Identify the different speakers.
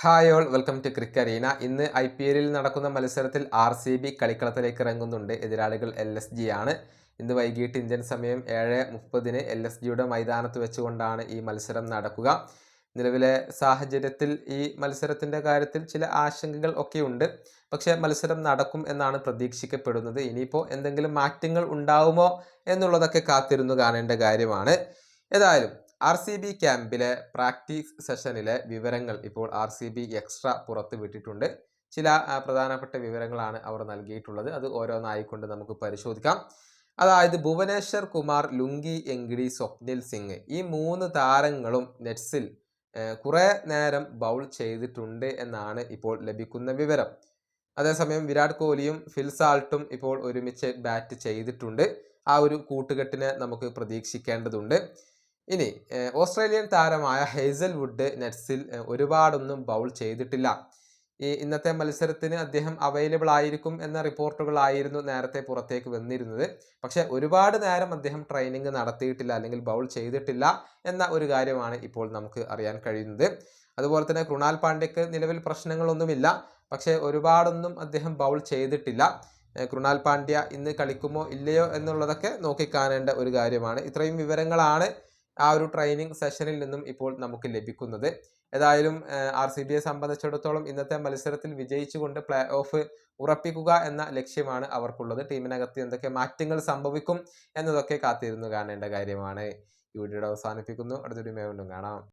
Speaker 1: Hi all welcome to crick ഇന്ന് I P എല്ലിൽ നടക്കുന്ന മത്സരത്തിൽ ആർ സി ബി കളിക്കളത്തിലേക്ക് ഇറങ്ങുന്നുണ്ട്. എതിരാളികൾ എൽ എസ് ജി ആണ്. ഇന്ന് വൈകിട്ട് ഇന്ത്യൻ സമയം ഏഴ് മുപ്പതിന് എൽ എസ് ജിയുടെ മൈതാനത്ത് വെച്ചുകൊണ്ടാണ് ഈ മത്സരം നടക്കുക. നിലവിലെ സാഹചര്യത്തിൽ ഈ മത്സരത്തിന്റെ കാര്യത്തിൽ ചില ആശങ്കകൾ ഒക്കെ ഉണ്ട്. പക്ഷേ മത്സരം നടക്കും എന്നാണ് പ്രതീക്ഷിക്കപ്പെടുന്നത്. ഇനിയിപ്പോൾ എന്തെങ്കിലും മാറ്റങ്ങൾ ഉണ്ടാവുമോ എന്നുള്ളതൊക്കെ കാത്തിരുന്നു കാണേണ്ട കാര്യമാണ്. ഏതായാലും ആർ സി ബി ക്യാമ്പിലെ പ്രാക്ടീസ് സെഷനിലെ വിവരങ്ങൾ ഇപ്പോൾ ആർ സി ബി എക്സ്ട്രാ പുറത്തുവിട്ടിട്ടുണ്ട് ചില പ്രധാനപ്പെട്ട വിവരങ്ങളാണ് അവർ നൽകിയിട്ടുള്ളത്. അത് ഓരോന്നായിക്കൊണ്ട് നമുക്ക് പരിശോധിക്കാം. അതായത് ഭുവനേശ്വർ കുമാർ ലുങ്കി എങ്കിടി സ്വപ്നിൽ സിംഗ് ഈ മൂന്ന് താരങ്ങളും നെറ്റ്സിൽ കുറേ നേരം ബൗൾ ചെയ്തിട്ടുണ്ട് എന്നാണ് ഇപ്പോൾ ലഭിക്കുന്ന വിവരം. അതേസമയം വിരാട് കോഹ്ലിയും ഫിൽസാൾട്ടും ഇപ്പോൾ ഒരുമിച്ച് ബാറ്റ് ചെയ്തിട്ടുണ്ട്. ആ ഒരു കൂട്ടുകെട്ടിനെ നമുക്ക് പ്രതീക്ഷിക്കേണ്ടതുണ്ട്. ഇനി ഓസ്ട്രേലിയൻ താരമായ ഹേസൽ വുഡ് നെറ്റ്സിൽ ഒരുപാടൊന്നും ബൗൾ ചെയ്തിട്ടില്ല. ഈ ഇന്നത്തെ മത്സരത്തിന് അദ്ദേഹം അവൈലബിൾ ആയിരിക്കും എന്ന റിപ്പോർട്ടുകളായിരുന്നു നേരത്തെ പുറത്തേക്ക് വന്നിരുന്നത്. പക്ഷെ ഒരുപാട് നേരം അദ്ദേഹം ട്രെയിനിങ് നടത്തിയിട്ടില്ല അല്ലെങ്കിൽ ബൗൾ ചെയ്തിട്ടില്ല എന്ന ഒരു കാര്യമാണ് ഇപ്പോൾ നമുക്ക് അറിയാൻ കഴിയുന്നത്. അതുപോലെ തന്നെ കൃണാൽ പാണ്ഡ്യക്ക് നിലവിൽ പ്രശ്നങ്ങളൊന്നുമില്ല. പക്ഷേ ഒരുപാടൊന്നും അദ്ദേഹം ബൗൾ ചെയ്തിട്ടില്ല. കൃണാൽ പാണ്ഡ്യ ഇന്ന് കളിക്കുമോ ഇല്ലയോ എന്നുള്ളതൊക്കെ നോക്കിക്കാണേണ്ട ഒരു കാര്യമാണ്. ഇത്രയും വിവരങ്ങളാണ് ആ ഒരു ട്രെയിനിങ് സെഷനിൽ നിന്നും ഇപ്പോൾ നമുക്ക് ലഭിക്കുന്നത്. ഏതായാലും ആർ സി ബിയെ സംബന്ധിച്ചിടത്തോളം ഇന്നത്തെ മത്സരത്തിൽ വിജയിച്ചുകൊണ്ട് പ്ലേ ഓഫ് ഉറപ്പിക്കുക എന്ന ലക്ഷ്യമാണ് അവർക്കുള്ളത്. ടീമിനകത്ത് എന്തൊക്കെ മാറ്റങ്ങൾ സംഭവിക്കും എന്നതൊക്കെ കാത്തിരുന്നു കാണേണ്ട കാര്യമാണ്. ഈ വീഡിയോ അവസാനിപ്പിക്കുന്നു. അടുത്തൊരു വീണ്ടും കാണാം.